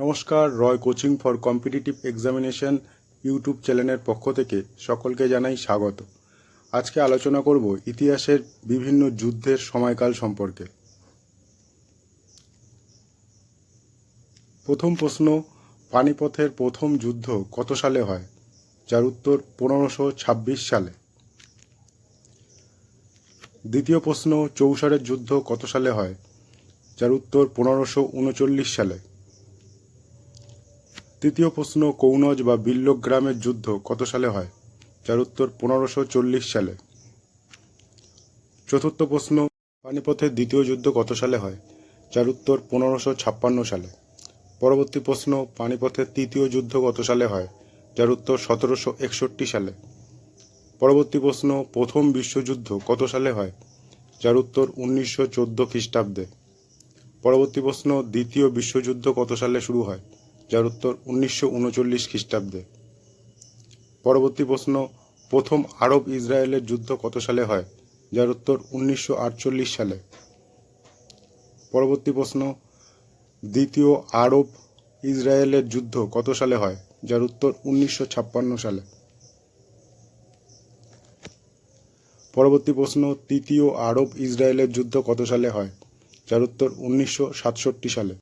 নমস্কার, Roy coaching for competitive examination YouTube চ্যানেলের পক্ষ থেকে সকলকে জানাই স্বাগত। আজকে আলোচনা করব ইতিহাসের বিভিন্ন যুদ্ধের সময়কাল সম্পর্কে। প্রথম প্রশ্ন, পানিপথের প্রথম যুদ্ধ কত সালে হয়? যার উত্তর পনেরোশো ছাব্বিশ সালে। দ্বিতীয় প্রশ্ন, চৌসারের যুদ্ধ কত সালে হয়? যার উত্তর পনেরোশো উনচল্লিশ সালে। তৃতীয় প্রশ্ন, কৌনজ বা বিল্লগ্রামের যুদ্ধ কত সালে হয়? যার উত্তর পনেরোশো চল্লিশ সালে। চতুর্থ প্রশ্ন, পানিপথের দ্বিতীয় যুদ্ধ কত সালে হয়? যার উত্তর পনেরোশো ছাপ্পান্ন সালে। পরবর্তী প্রশ্ন, পানিপথের তৃতীয় যুদ্ধ কত সালে হয়? যার উত্তর সতেরোশো একষট্টি সালে। পরবর্তী প্রশ্ন, প্রথম বিশ্বযুদ্ধ কত সালে হয়? যার উত্তর উনিশশো চোদ্দ খ্রিস্টাব্দে। পরবর্তী প্রশ্ন, দ্বিতীয় বিশ্বযুদ্ধ কত সালে শুরু হয়? যার উত্তর উনিশশো উনচল্লিশ খ্রিস্টাব্দে। পরবর্তী প্রশ্ন, প্রথম আরব ইসরায়েলের যুদ্ধ কত সালে হয়? যার উত্তর উনিশশো আটচল্লিশ সালে। পরবর্তী প্রশ্ন, দ্বিতীয় আরব ইসরায়েলের যুদ্ধ কত সালে হয়? যার উত্তর উনিশশো ছাপ্পান্ন সালে। পরবর্তী প্রশ্ন, তৃতীয় আরব ইসরায়েলের যুদ্ধ কত সালে হয়? যার উত্তর উনিশশো সাতষট্টি সালে।